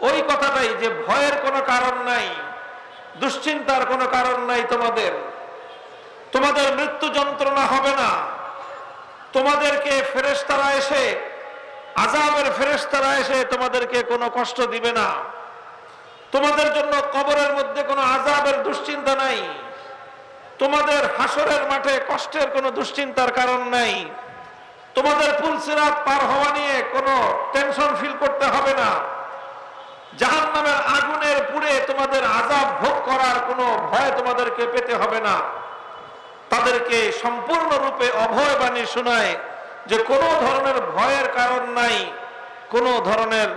ওই কথাটাই যে ভয়ের কোনো কারণ নাই, দুশ্চিন্তার কোনো কারণ নাই তোমাদের। তোমাদের মৃত্যু যন্ত্রণা হবে না। তোমাদেরকে ফেরেশতারা এসে আজাবের ফেরেশতারা এসে তোমাদেরকে কোনো কষ্ট দিবে না। তোমাদের জন্য কবরের মধ্যে কোনো আজাবের দুশ্চিন্তা নাই। তোমাদের হাসরের মাঠে কষ্টের কোনো দুশ্চিন্তার কারণ নাই। তোমাদের পুলসিরাত পার হওয়া নিয়ে কোনো টেনশন ফিল করতে হবে না। জাহান নামের আগুনের পুড়ে তোমাদের আজাব ভোগ করার কোনো ভয় তোমাদেরকে পেতে হবে না। তাদেরকে সম্পূর্ণরূপে অভয় বাণী শোনায় যে কোনো ধরনের ভয়ের কারণ নাই, কোনো ধরনের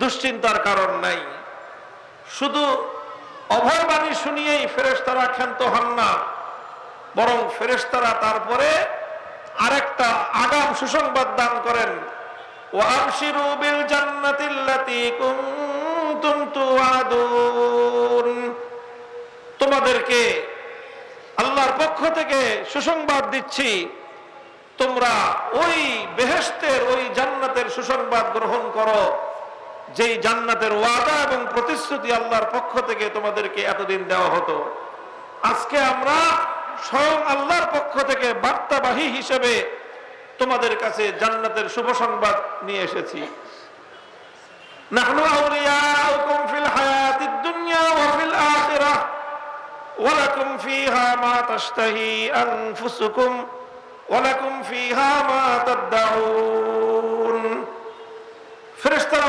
দুশ্চিন্তার কারণ নাই। শুধু অভয় বাণী শুনিয়েই ফেরেশতারা ক্ষান্ত হন না, বরং ফেরেশতারা তারপরে আরেকটা আগাম সুসংবাদ দান করেন। তোমাদেরকে আল্লাহর পক্ষ থেকে সুসংবাদ দিচ্ছি। তোমরা ওই বেহেশতের, ওই জান্নাতের সুসংবাদ গ্রহণ করো। যেই জান্নাতের ওয়াদা এবং প্রতিশ্রুতি আল্লাহর পক্ষ থেকে তোমাদেরকে এতদিন দেওয়া হতো। আজকে আমরা স্বয়ং আল্লাহর পক্ষ থেকে বার্তাবাহী হিসেবে তোমাদের কাছে জান্নাতের শুভ সংবাদ নিয়ে এসেছি। নাহনু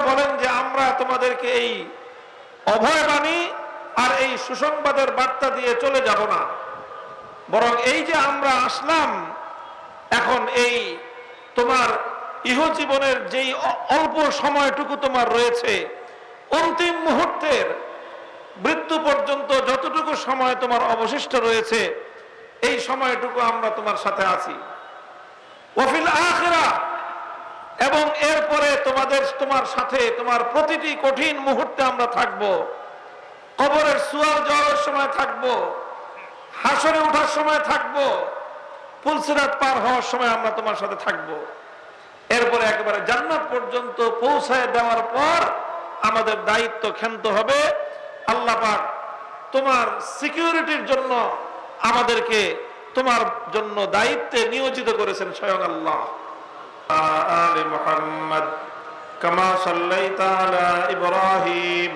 বলেন যে আমরা তোমাদেরকে এই অভয় বাণী আর এই সুসংবাদের বার্তা দিয়ে চলে যাব না। বরং এই যে আমরা আসলাম, এখন এই তোমার ইহ জীবনের যেই অল্প সময়টুকু তোমার রয়েছে, অন্তিম মুহূর্তের মৃত্যু পর্যন্ত যতটুকু সময় তোমার অবশিষ্ট রয়েছে, এই সময়টুকু আমরা তোমার সাথে আছি। ওফিল আখেরা, এবং এরপরে তোমাদের, তোমার সাথে তোমার প্রতিটি কঠিন মুহূর্তে আমরা থাকব। কবরের সুয়ার যাওয়ার সময় থাকব। হাসরে ওঠার সময় থাকব পুলসিরাত পার হওয়ার সময় আমরা তোমার সাথে থাকব। এরপরে একবারে জান্নাত পর্যন্ত পৌঁছায় দেওয়ার পর আমাদের দায়িত্ব ক্ষান্ত হবে। আল্লাহ পাক তোমার সিকিউরিটির জন্য আমাদেরকে তোমার জন্য দায়িত্বে নিয়োজিত করেছেন স্বয়ং আল্লাহ। আলে মুহাম্মদ, কামা সাল্লাইতা আলা ইব্রাহিম।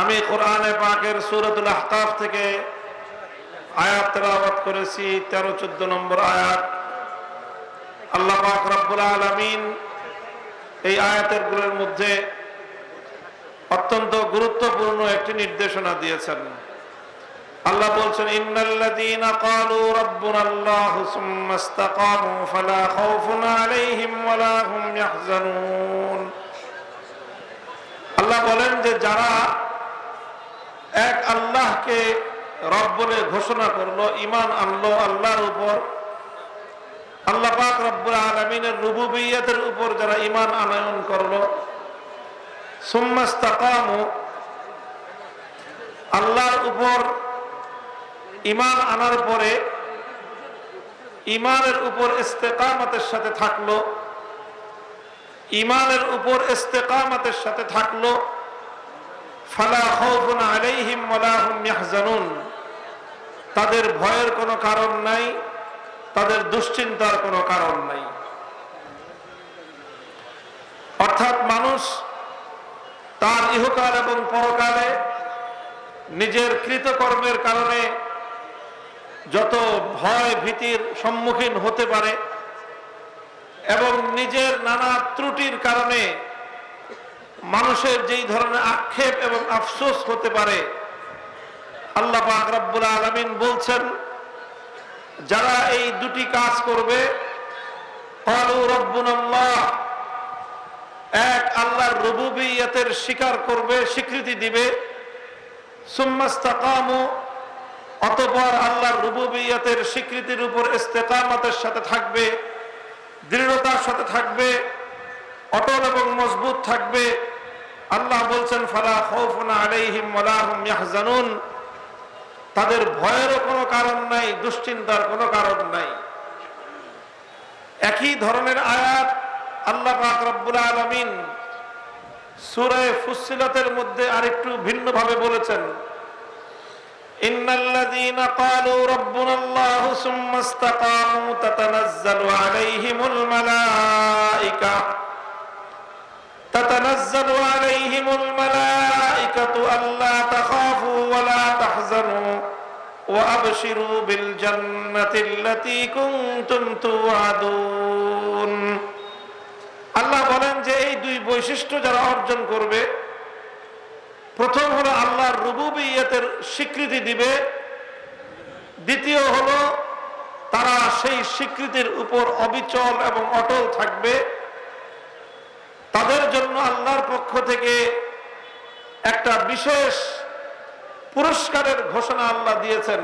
আমি কোরআনে পাকের সুরতুল আহকাফ থেকে আয়াত তেলাওয়াত করেছি, তেরো, চোদ্দ নম্বর আয়াত। আল্লাহ পাক রব্বুল আলমিন এই আয়াতেরগুলোর মধ্যে অত্যন্ত গুরুত্বপূর্ণ একটি নির্দেশনা দিয়েছেন। আল্লাহ বলছেন, ইন্নাল্লাযীনা ক্বালু রাব্বুনাল্লাহু সুম্মা ইসতাকামু ফালা খাউফুন আলাইহিম ওয়ালা হুম ইয়াহজানুন। আল্লাহ বলেন যে, যারা এক আল্লাহকে রব বলে ঘোষণা করল ইমান আনলো আল্লাহর উপর। আল্লাহ পাক রব্বুল আলমিনের রুবুবিয়তের উপর যারা ইমান আনয়ন করল। সুম্মাস্তাকামু আল্লাহর উপর ইমান আনার পরে ইমানের উপর ইস্তেকামতের সাথে থাকল। ইমানের উপর ইস্তেকামতের সাথে থাকল। তাদের ভয়ের কোনো কারণ নাই, তাদের দুশ্চিন্তার কোনো কারণ নাই। অর্থাৎ মানুষ তার ইহকাল এবং পরকালে নিজের কৃতকর্মের কারণে যত ভয় ভীতির সম্মুখীন হতে পারে এবং নিজের নানা ত্রুটির কারণে মানুষের যেই ধরনের আক্ষেপ এবং আফসোস হতে পারে, আল্লাহ আকরাবুল আলমিন বলছেন, যারা এই দুটি কাজ করবে এক আল্লাহর রুবুবিয়তের স্বীকার করবে, স্বীকৃতি দিবে সুম্মাস্তাকামু অতপর আল্লাহর রুবুবিয়তের স্বীকৃতির উপর ইস্তেকামতের সাথে থাকবে, দৃঢ়তার সাথে থাকবে অটল এবং মজবুত থাকবে। আল্লাহ বলছেন, ফালা খৌফুন তাদের ভয়েরও কোনো কারণ নাই, দুশ্চিন্তার কোনো কারণ নাই। একই ধরনের আয়াত আল্লাহ পাক রব্বুল আলামিন সূরা ফুসসিলাতের মধ্যে আরেকটু ভিন্নভাবে বলেছেন তাতানাজ্জালু আলাইহিমুল মালায়েকা تتنزل عليهم الملائكة ألا تخافوا ولا تحزنوا وأبشروا بالجنة التي كنتم توعدون আল্লাহ বলেন যে এই দুই বৈশিষ্ট্য যারা অর্জন করবে প্রথম হলো আল্লাহর রুবুবিয়তের স্বীকৃতি দিবে দ্বিতীয় হলো তারা সেই স্বীকৃতির উপর অবিচল এবং অটল থাকবে তাদের জন্য আল্লাহর পক্ষ থেকে একটা বিশেষ পুরস্কারের ঘোষণা আল্লাহ দিয়েছেন।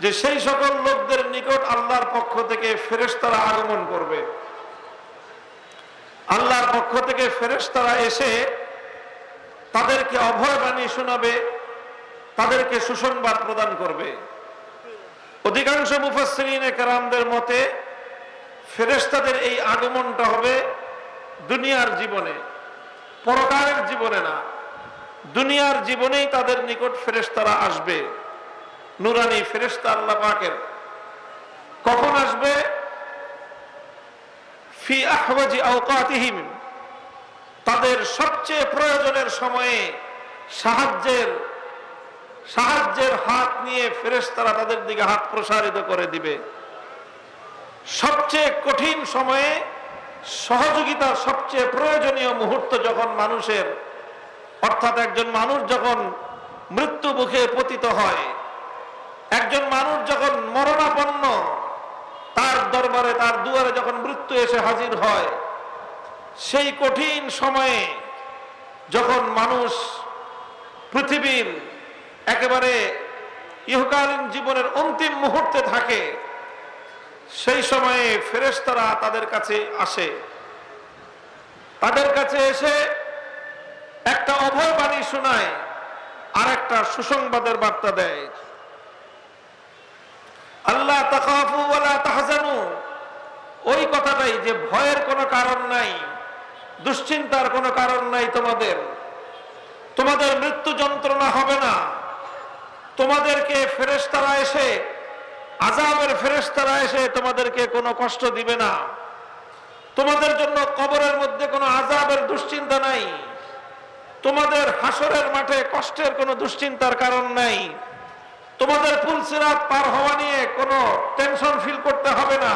যে সেই সকল লোকদের নিকট আল্লাহর পক্ষ থেকে ফেরেশতারা আগমন করবে। আল্লাহর পক্ষ থেকে ফেরেশতারা এসে তাদেরকে অভয় বাণী শোনাবে, তাদেরকে সুসংবাদ প্রদান করবে। অধিকাংশ মুফাসসিরিন কেরামদের মতে, ফেরেশতাদের এই আগমনটা হবে দুনিয়ার জীবনে, পরকালের জীবনে না। দুনিয়ার জীবনেই তাদের নিকট ফেরেশতারা আসবে। নুরানি ফেরেশতা আল্লাহ পাকের। কখন আসবে? ফি আহওয়াজি আওকাতিহিম। তাদের সবচেয়ে প্রয়োজনের সময়ে সাহায্যের সাহায্যের হাত নিয়ে ফেরেশতারা তাদের দিকে হাত প্রসারিত করে দিবে। সবচেয়ে কঠিন সময়ে সহযোগিতার সবচেয়ে প্রয়োজনীয় মুহূর্ত যখন মানুষের, অর্থাৎ একজন মানুষ যখন মৃত্যু মুখে পতিত হয়, একজন মানুষ যখন মরণাপন্ন, তার দরবারে, তার দুয়ারে যখন মৃত্যু এসে হাজির হয়, সেই কঠিন সময়ে যখন মানুষ পৃথিবীর একেবারে ইহকালীন জীবনের অন্তিম মুহূর্তে থাকে, সেই সময়ে ফেরেশতারা তাদের কাছে আসে। তাদের কাছে এসে একটা অভয় বাণী শোনায় আর একটা সুসংবাদের বার্তা দেয়। আল্লাহ তাহজানু, ওই কথাটাই যে ভয়ের কোনো কারণ নাই, দুশ্চিন্তার কোনো কারণ নাই তোমাদের। তোমাদের মৃত্যু যন্ত্রণা হবে না। তোমাদেরকে ফেরেশতারা এসে আজাবের ফেরেশতারা এসে তোমাদেরকে কোনো কষ্ট দিবে না। তোমাদের জন্য কবরের মধ্যে কোনো আজাবের দুশ্চিন্তা নাই। তোমাদের হাসরের মাঠে কষ্টের কোনো দুশ্চিন্তার কারণ নাই। তোমাদের পুলসিরাত পার হওয়া নিয়ে কোনো টেনশন ফিল করতে হবে না।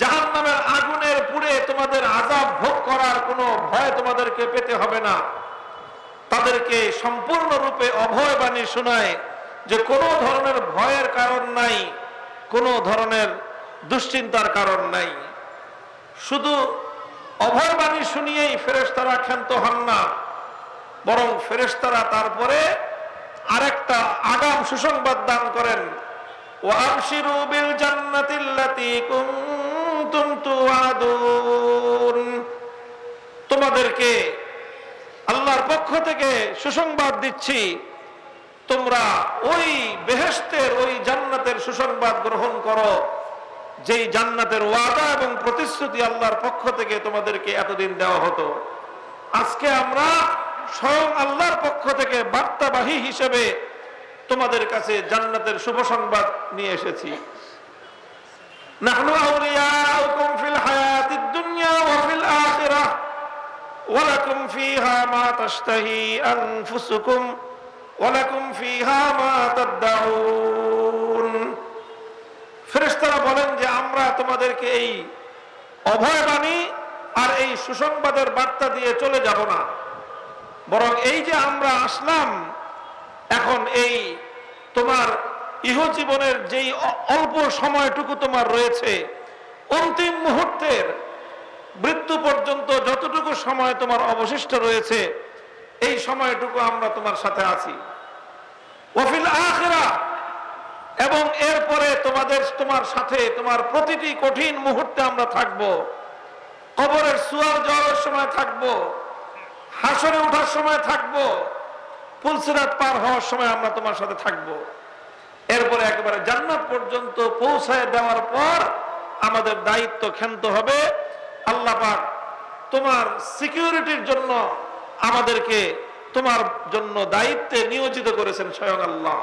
জাহান নামের আগুনের পুড়ে তোমাদের আজাব ভোগ করার কোনো ভয় তোমাদেরকে পেতে হবে না। তাদেরকে সম্পূর্ণরূপে অভয় বাণী শোনায় যে কোনো ধরনের ভয়ের কারণ নাই, কোনো ধরনের দুশ্চিন্তার কারণ নাই। শুধু অভয় বাণী শুনিয়েই ফেরেস্তারা ক্ষান্ত হন না, বরং ফেরেস্তারা তারপরে আরেকটা আগাম সুসংবাদ দান করেন। জান্নাতিল্লাতি তোমাদেরকে আল্লাহর পক্ষ থেকে সুসংবাদ দিচ্ছি, তোমরা ওই বেহেস্তের ওই জান্নাতের সুসংবাদ গ্রহণ করো, যেই জান্নাতের ওয়াদা এবং প্রতিশ্রুতি আল্লাহর পক্ষ থেকে তোমাদেরকে এতদিন দেওয়া হতো। আজকে আমরা স্বয়ং আল্লাহর পক্ষ থেকে বার্তাবাহী হিসেবে তোমাদের কাছে জান্নাতের শুভ সংবাদ নিয়ে এসেছি ফিল হায়াতিদ দুনিয়া ওয়া ফিল আখিরাহ ওয়ালাকুম ফিহা মা তাশতাহি আনফুসুকুম, ওয়ালাকুম ফিহা মা তাদদাউন। ফেরেশতারা বলেন যে, আমরা তোমাদেরকে এই অভয় আর এই সুসংবাদের বার্তা দিয়ে চলে যাব না। বরং এই যে আমরা আসলাম, এখন এই তোমার ইহ জীবনের যেই অল্প সময়টুকু তোমার রয়েছে, অন্তিম মুহূর্তের মৃত্যু পর্যন্ত যতটুকু সময় তোমার অবশিষ্ট রয়েছে, এই সময়টুকু আমরা তোমার সাথে আছি। ওফিল আখেরা, এবং এরপরে তোমাদের, তোমার সাথে, তোমার প্রতিটি কঠিন মুহূর্তে আমরা থাকব। কবরের সুয়ার যাওয়ার সময় থাকব, হাসরে ওঠার সময় থাকব পুলসিরাত পার হওয়ার সময় আমরা তোমার সাথে থাকব। এরপরে একেবারে জান্নাত পর্যন্ত পৌঁছায় দেওয়ার পর আমাদের দায়িত্ব ক্ষান্ত হবে। আল্লাহ পাক তোমার সিকিউরিটির জন্য আমাদেরকে তোমার জন্য দায়িত্বে নিয়োজিত করেছেন স্বয়ং আল্লাহ।